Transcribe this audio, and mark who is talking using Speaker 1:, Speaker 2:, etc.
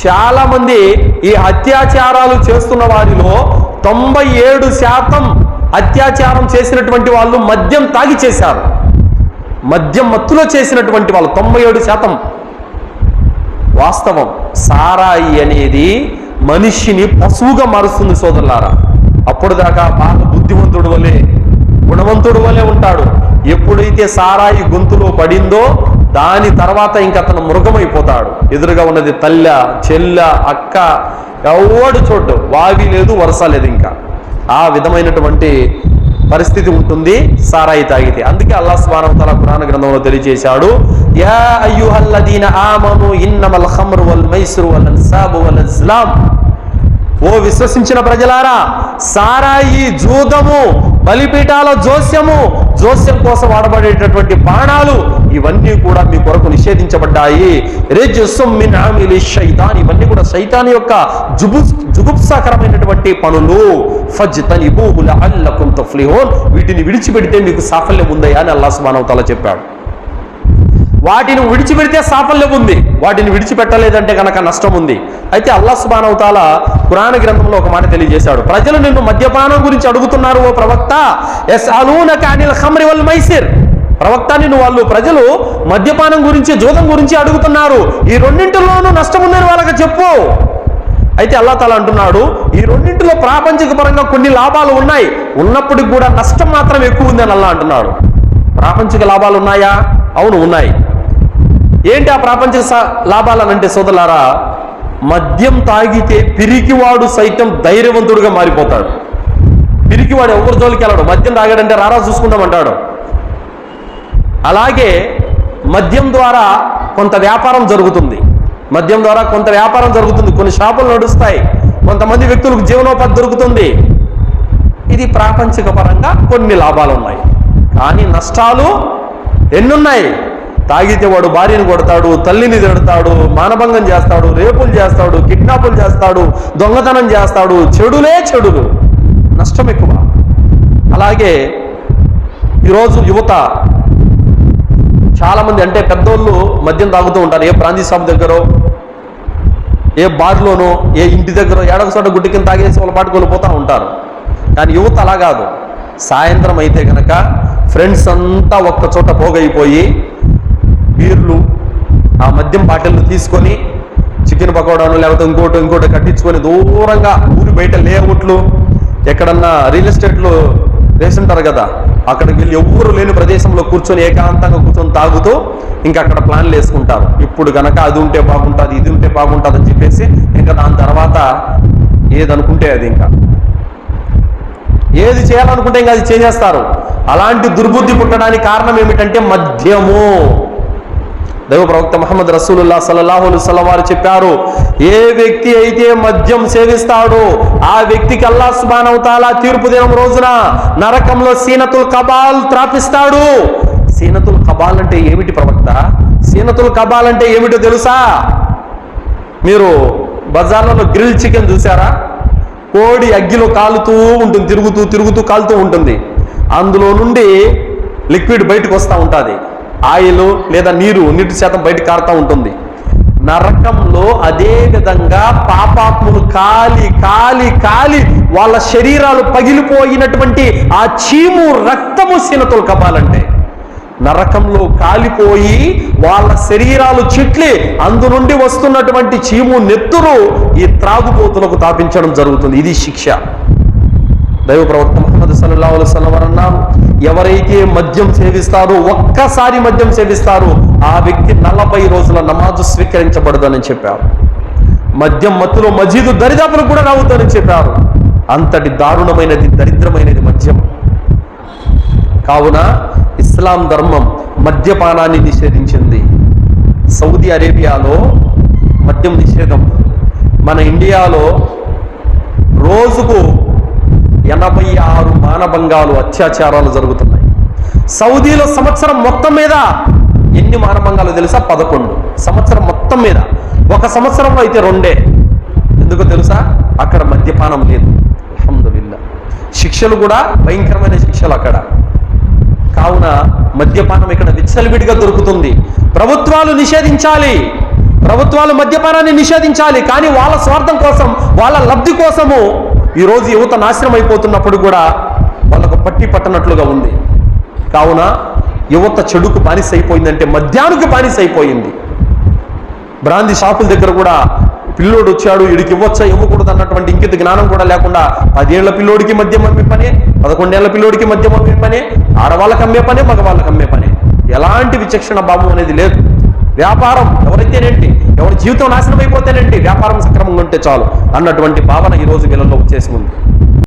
Speaker 1: చాలా మంది ఈ అత్యాచారాలు చేస్తున్న వారిలో తొంభై ఏడు శాతం అత్యాచారం చేసినటువంటి వాళ్ళు మద్యం తాగి చేశారు. మద్యం మత్తులో చేసినటువంటి వాళ్ళు తొంభై ఏడు శాతం. వాస్తవం సారాయి అనేది మనిషిని పశువుగా మారుస్తుంది సోదరులారా. అప్పుడు దాకా బాగా బుద్ధిమంతుడు వలె గుణవంతుడు వలె ఉంటాడు. ఎప్పుడైతే సారాయి గొంతులో పడిందో దాని తర్వాత ఇంక అతను మృగమైపోతాడు. ఎదురుగా ఉన్నది తల్ల చెల్ల అక్క ఎవడు చోటు వావి లేదు వరుస లేదు ఇంకా. ఆ విధమైనటువంటి పరిస్థితి ఉంటుంది సారాయి తాగితే. అందుకే అల్లా స్వానం తల పురాణ గ్రంథంలో తెలియజేశాడు యా అయ్యుహల్లదీన ఆమను ఇన్నమల్ ఖమ్రు వల్ మైస్రు వల్ అన్సాబు వల్ అజ్లాం ఓ విశ్వసించిన ప్రజలారా సారాయి జూదము బలిపీఠాల జోస్యము జోస్యం కోసం వాడబడేటటువంటి బాణాలు ఇవన్నీ కూడా మీ కొరకు నిషేధించబడ్డాయి. శైతాన్ ఇవన్నీ కూడా శైతాన్ యొక్క జుబు జుగుప్సాకరమైనటువంటి పనులు. ఫజ్తనిబూహు లఅల్లకుం వీటిని విడిచిపెడితే మీకు సాఫల్యం ఉందయా అని అల్లాస్ మానవతల చెప్పాడు. వాటిని విడిచిపెడితే సాఫల్యం ఉంది వాటిని విడిచిపెట్టలేదంటే కనుక నష్టం ఉంది. అయితే అల్లా సుబానవతాల పురాణ గ్రంథంలో ఒక మాట తెలియజేశాడు. ప్రజలు నిన్ను మద్యపానం గురించి అడుగుతున్నారు ఓ ప్రవక్త. ఎస్ అలూనక అనిల్ ఖమ్రి వల్ మైసిర్. ప్రవక్త నిన్ను వాళ్ళు ప్రజలు మద్యపానం గురించి జూదం గురించి అడుగుతున్నారు. ఈ రెండింటిలోనూ నష్టం ఉందని వాళ్ళకి చెప్పు. అయితే అల్లా తాలా అంటున్నాడు ఈ రెండింటిలో ప్రాపంచిక పరంగా కొన్ని లాభాలు ఉన్నాయి. ఉన్నప్పటికి కూడా నష్టం మాత్రం ఎక్కువ ఉందని అల్లా అంటున్నాడు. ప్రాపంచిక లాభాలు ఉన్నాయా? అవును ఉన్నాయి. ఏంటి ఆ ప్రాపంచిక స- లాభాలనంటే సోదరులారా మద్యం తాగితే పిరికివాడు సైతం ధైర్యవంతుడుగా మారిపోతాడు. పిరికివాడు ఎవరి జోలికి వెళ్ళాడు. మద్యం తాగాడంటే రారా చూసుకుందామంటాడు. అలాగే మద్యం ద్వారా కొంత వ్యాపారం జరుగుతుంది. మద్యం ద్వారా కొంత వ్యాపారం జరుగుతుంది. కొన్ని షాపులు నడుస్తాయి. కొంతమంది వ్యక్తులకు జీవనోపాధి దొరుకుతుంది. ఇది ప్రాపంచిక పరంగా కొన్ని లాభాలు ఉన్నాయి కానీ నష్టాలు ఎన్నున్నాయి? తాగితే వాడు భార్యను కొడతాడు తల్లిని తిడతాడు మానభంగం చేస్తాడు రేపులు చేస్తాడు కిడ్నాపులు చేస్తాడు దొంగతనం చేస్తాడు. చెడులే చెడులు. నష్టం ఎక్కువ. అలాగే ఈరోజు యువత చాలామంది అంటే పెద్దోళ్ళు మద్యం తాగుతూ ఉంటారు. ఏ ప్రాంతీయ షాప్ దగ్గర ఏ బార్లోనో ఏ ఇంటి దగ్గర ఏడవ చోట గుడ్డి కింద తాగేసి వాళ్ళ పాటు వెళ్ళిపోతూ ఉంటారు. కానీ యువత అలా కాదు. సాయంత్రం అయితే కనుక ఫ్రెండ్స్ అంతా ఒక్క చోట పోగైపోయి బీర్లు ఆ మద్యం బాటిల్ని తీసుకొని చికెన్ పకోడాను లేకపోతే ఇంకోటి ఇంకోటి కట్టించుకొని దూరంగా ఊరి బయట లేఅవుట్లు ఎక్కడన్నా రియల్ ఎస్టేట్లో వేసుంటారు కదా అక్కడికి వెళ్ళి ఎవ్వరు లేని ప్రదేశంలో కూర్చొని ఏకాంతంగా కూర్చొని తాగుతూ ఇంకా అక్కడ ప్లాన్లు వేసుకుంటారు. ఇప్పుడు గనక అది ఉంటే బాగుంటుంది ఇది ఉంటే బాగుంటుంది అని చెప్పేసి ఇంకా దాని తర్వాత ఏదనుకుంటే అది ఇంకా. ఏది చేయాలనుకుంటే ఇంకా అది చేసేస్తారు. అలాంటి దుర్బుద్ధి పుట్టడానికి కారణం ఏమిటంటే మద్యము. దైవ ప్రవక్త మహమ్మద్ రసూలుల్లా సల్లల్లాహు సలవారు చెప్పారు ఏ వ్యక్తి అయితే మద్యం సేవిస్తాడో ఆ వ్యక్తికి అల్లా సుబానవుతాలా తీర్పు దినం రోజున నరకంలో సీనతుల్ కబాల్ త్రాపిస్తాడు. సీనతుల్ కబాల్ అంటే ఏమిటి ప్రవక్త? సీనతుల్ కబాల్ అంటే ఏమిటో తెలుసా? మీరు బజార్లలో గ్రిల్ చికెన్ చూసారా కోడి అగ్గిలో కాలుతూ ఉంటుంది తిరుగుతూ తిరుగుతూ కాలుతూ ఉంటుంది. అందులో నుండి లిక్విడ్ బయటకు వస్తూ ఉంటుంది. ఆయిల్ లేదా నీరు నీటి శాతం బయటకు కారుతూ ఉంటుంది. నరకంలో అదే విధంగా పాపాత్ములు కాలి కాలి కాలి వాళ్ళ శరీరాలు పగిలిపోయినటువంటి ఆ చీము రక్తము సీనతలు కపాలంటే నరకంలో కాలిపోయి వాళ్ళ శరీరాలు చిట్లి అందు నుండి వస్తున్నటువంటి చీము నెత్తురు ఈ త్రాగుబోతులకు తాపించడం జరుగుతుంది. ఇది శిక్ష. దైవ ప్రవక్త ముహమ్మద్ సల్లాహు అలైహి అన్నారు ఎవరైతే మద్యం సేవిస్తారో ఒక్కసారి మద్యం సేవిస్తారో ఆ వ్యక్తి నలభై రోజుల నమాజు స్వీకరించబడదని చెప్పారు. మద్యం మత్తులో మజీదు దరిదాపులు కూడా రావద్దని చెప్పారు. అంతటి దారుణమైనది దరిద్రమైనది మద్యం. కావున ఇస్లాం ధర్మం మద్యపానాన్ని నిషేధించింది. సౌదీ అరేబియాలో మద్యం నిషేధం. మన ఇండియాలో రోజుకు ఎనభై ఆరు మానభంగాలు అత్యాచారాలు జరుగుతున్నాయి. సౌదీలో సంవత్సరం మొత్తం మీద ఎన్ని మానభంగాలు తెలుసా? పదకొండు. సంవత్సరం మొత్తం మీద. ఒక సంవత్సరంలో అయితే రెండే. ఎందుకో తెలుసా? అక్కడ మద్యపానం లేదు. అల్హమ్దులిల్లా. శిక్షలు కూడా భయంకరమైన శిక్షలు అక్కడ. కావున మద్యపానం ఇక్కడ విచ్చలవిడిగా దొరుకుతుంది. ప్రభుత్వాలు నిషేధించాలి. ప్రభుత్వాలు మద్యపానాన్ని నిషేధించాలి. కానీ వాళ్ళ స్వార్థం కోసం వాళ్ళ లబ్ధి కోసము ఈరోజు యువత నాశనం అయిపోతున్నప్పుడు కూడా వాళ్ళకు పట్టి పట్టనట్లుగా ఉంది. కావున యువత చెడుకు బానిస అయిపోయిందంటే మద్యానికి బానిస అయిపోయింది బ్రాంది షాపుల దగ్గర కూడా పిల్లోడు వచ్చాడు వీడికి ఇవ్వచ్చా ఇవ్వకూడదు అన్నటువంటి ఇంకిత జ్ఞానం కూడా లేకుండా పదేళ్ళ పిల్లోడికి మద్యం అమ్మే పనే పదకొండేళ్ళ పిల్లోడికి మద్యం అమ్మే పనే ఆడవాళ్ళకి అమ్మే పనే మగవాళ్ళకి అమ్మే పనే. ఎలాంటి విచక్షణ భావం అనేది లేదు. వ్యాపారం ఎవరైతేనేంటి? ఎవరి జీవితం నాశనం అయిపోతేనేంటి వ్యాపారం సక్రమంగా ఉంటే చాలు అన్నటువంటి భావన ఈ రోజు వీళ్ళలో వచ్చేసి ఉంది